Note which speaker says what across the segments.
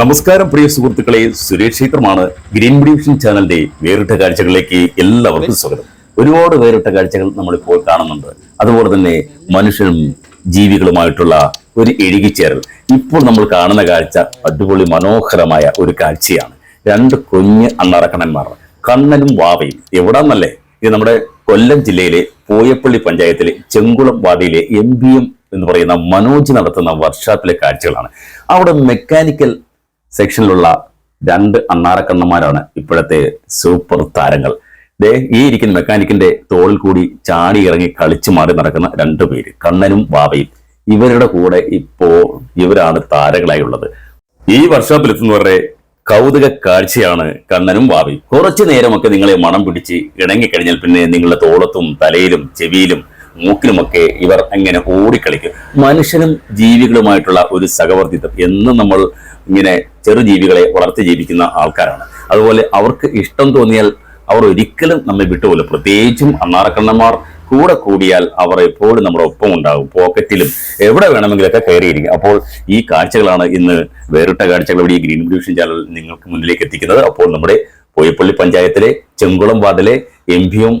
Speaker 1: നമസ്കാരം പ്രിയ സുഹൃത്തുക്കളെ. സുരേഷ് ക്ഷേത്രമാണ് ഗ്രീൻ ഡിവിഷൻ ചാനലിന്റെ വേറിട്ട കാഴ്ചകളിലേക്ക് എല്ലാവർക്കും സ്വാഗതം. ഒരുപാട് വേറിട്ട കാഴ്ചകൾ നമ്മളിപ്പോൾ കാണുന്നുണ്ട്. അതുപോലെ തന്നെ മനുഷ്യനും ജീവികളുമായിട്ടുള്ള ഒരു എഴുകിച്ചേരൽ ഇപ്പോൾ നമ്മൾ കാണുന്ന കാഴ്ച അടിപൊളി മനോഹരമായ ഒരു കാഴ്ചയാണ്. രണ്ട് കുഞ്ഞ് അണ്ണറക്കണ്ണന്മാർ. കണ്ണനും വാവയും. എവിടാന്നല്ലേ? ഇത് നമ്മുടെ കൊല്ലം ജില്ലയിലെ പോയപ്പള്ളി പഞ്ചായത്തിലെ ചെങ്കുളം വാർഡിലെ എം ബി എം എന്ന് പറയുന്ന മനോജ് നടത്തുന്ന വർക്ക്ഷോപ്പിലെ കാഴ്ചകളാണ്. അവിടെ മെക്കാനിക്കൽ സെക്ഷനിലുള്ള രണ്ട് അണ്ണാറക്കണ്ണന്മാരാണ് ഇപ്പോഴത്തെ സൂപ്പർ താരങ്ങൾ. ദേ ഈ ഇരിക്കുന്ന മെക്കാനിക്കിന്റെ തോളിൽ കൂടി ചാടി ഇറങ്ങി കളിച്ചു മാറി നടക്കുന്ന രണ്ടു പേര് കണ്ണനും ബാബയും ഇവരുടെ കൂടെ ഇപ്പോ ഇവരാണ് താരങ്ങളായി ഉള്ളത്. ഈ വർക്ക്ഷോപ്പിൽ എത്തുന്നവരുടെ കൗതുക കാഴ്ചയാണ് കണ്ണനും ബാബയും കുറച്ചു നേരമൊക്കെ നിങ്ങളെ മണം പിടിച്ച് ഇണങ്ങിക്കഴിഞ്ഞാൽ പിന്നെ നിങ്ങളുടെ തോളത്തും തലയിലും ചെവിയിലും മൂക്കിലുമൊക്കെ ഇവർ അങ്ങനെ ഓടിക്കളിക്കും? മനുഷ്യനും ജീവികളുമായിട്ടുള്ള ഒരു സഹവർത്തിത്വം. എന്ന് നമ്മൾ ഇങ്ങനെ ചെറുജീവികളെ വളർത്തി ജീവിക്കുന്ന ആൾക്കാരാണ്. അതുപോലെ അവർക്ക് ഇഷ്ടം തോന്നിയാൽ അവർ ഒരിക്കലും നമ്മെ വിട്ടുപോലും പ്രത്യേകിച്ചും അണ്ണാറക്കണ്ണന്മാർ കൂടെ കൂടിയാൽ അവർ എപ്പോഴും നമ്മുടെ ഒപ്പം ഉണ്ടാകും. പോക്കറ്റിലും എവിടെ വേണമെങ്കിലൊക്കെ കയറിയിരിക്കും. അപ്പോൾ ഈ കാഴ്ചകളാണ് ഇന്ന് വേറിട്ട കാഴ്ചകൾ. ഇവിടെ ഈ ഗ്രീൻ ഡിവിഷൻ ചാനൽ നിങ്ങൾക്ക് മുന്നിലേക്ക് എത്തിക്കുന്നത്. അപ്പോൾ നമ്മുടെ പോയപ്പള്ളി പഞ്ചായത്തിലെ ചെങ്കുളം വാർഡിലെ എം പി എം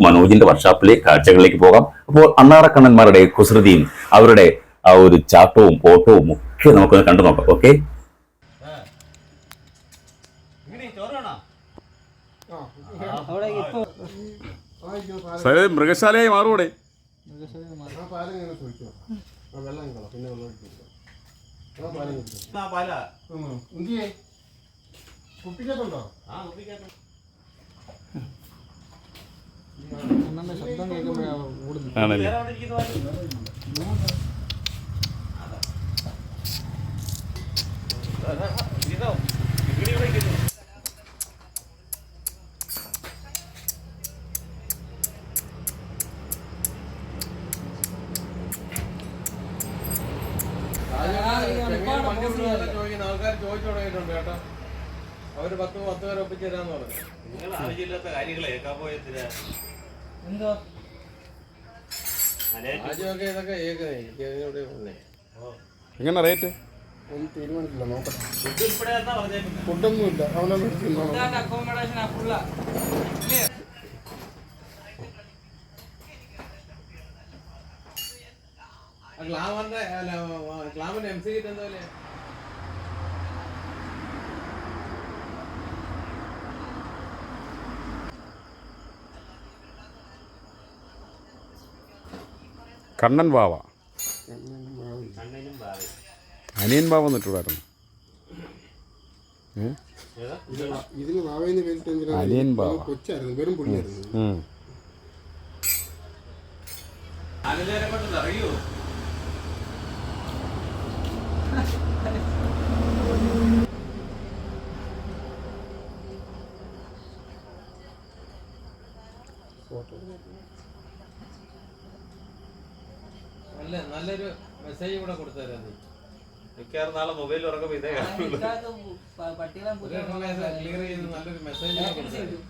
Speaker 1: മനോജിന്റെ വർക്ക്ഷോപ്പിലെ കാഴ്ചകളിലേക്ക് പോകാം. അപ്പോൾ അണ്ണാറക്കണ്ണന്മാരുടെ കുസൃതിയും അവരുടെ ആ ഒരു ചാട്ടവും ഓട്ടവും ഒക്കെ നമുക്കൊന്ന് കണ്ടു നോക്കാം ഓക്കെ
Speaker 2: മൃഗശാലയായി മാറൂടെ
Speaker 3: ആണല്ലേ? ആ ആൾക്കാർ ചോദിച്ചു തുടങ്ങിയിട്ടുണ്ട് കേട്ടോ. അവർ പത്ത് പത്ത് പേരെ ഒപ്പിച്ച് തരാന്ന് പറഞ്ഞു.
Speaker 4: നിങ്ങൾ ആവശ്യമില്ലാത്ത കാര്യങ്ങളെ എന്തോ?
Speaker 3: ആദ്യമൊക്കെ ഇതൊക്കെ ഏക്കുന്നേ എനിക്ക് അതിനോട് വന്നേ
Speaker 2: എങ്ങനെ റേറ്റ്?
Speaker 3: ഒന്നും ഇല്ല നോക്കട്ടെ.
Speaker 4: ഫുഡ് ഉൾപ്പെടെ
Speaker 3: എം സി കിറ്റ് എന്താ വില
Speaker 2: കണ്ണൻ ബാവ അനിയൻ ബാവ എന്നിട്ടുണ്ടായിരുന്നു അനിയൻ ബാവ
Speaker 3: കൊച്ചായിരുന്നു വെറും
Speaker 4: അറിയൂ
Speaker 3: നല്ല നല്ലൊരു മെസ്സേജ് ഇവിടെ കൊടുത്തരാ നീ.
Speaker 4: മിക്കവാറും നാളെ മൊബൈൽ ഉറങ്ങുമ്പോ ഇതേ
Speaker 3: ക്ലിയർ ചെയ്ത് നല്ലൊരു മെസ്സേജ് കൊടുത്തരാം.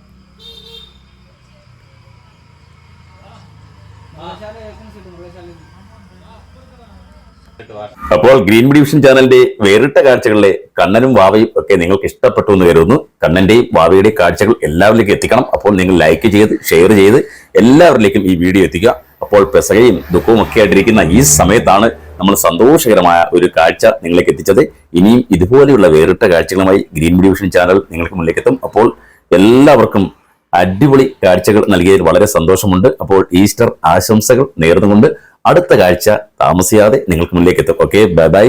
Speaker 1: അപ്പോൾ ഗ്രീൻ ഡിവിഷൻ ചാനലിന്റെ വേറിട്ട കാഴ്ചകളിലെ കണ്ണനും വാവയും ഒക്കെ നിങ്ങൾക്ക് ഇഷ്ടപ്പെട്ടു എന്ന് കരുതുന്നു. കണ്ണന്റെയും വാവയുടെയും കാഴ്ചകൾ എല്ലാവരിലേക്കും എത്തിക്കണം. അപ്പോൾ നിങ്ങൾ ലൈക്ക് ചെയ്ത് ഷെയർ ചെയ്ത് എല്ലാവരിലേക്കും ഈ വീഡിയോ എത്തിക്കുക. അപ്പോൾ പെസകയും ദുഃഖവും ഒക്കെ ആയിട്ടിരിക്കുന്ന ഈ സമയത്താണ് നമ്മൾ സന്തോഷകരമായ ഒരു കാഴ്ച നിങ്ങളിലേക്ക് എത്തിച്ചത്. ഇനിയും ഇതുപോലെയുള്ള വേറിട്ട കാഴ്ചകളുമായി ഗ്രീൻ ഡിവിഷൻ ചാനൽ നിങ്ങൾക്ക് മുന്നിലേക്ക് എത്തും. അപ്പോൾ എല്ലാവർക്കും അടിപൊളി കാഴ്ചകൾ നൽകിയതിൽ വളരെ സന്തോഷമുണ്ട്. അപ്പോൾ ഈസ്റ്റർ ആശംസകൾ നേർന്നുകൊണ്ട് അടുത്ത കാഴ്ച താമസിയാതെ നിങ്ങൾക്ക് മുന്നിലേക്ക് എത്തും. Okay bye bye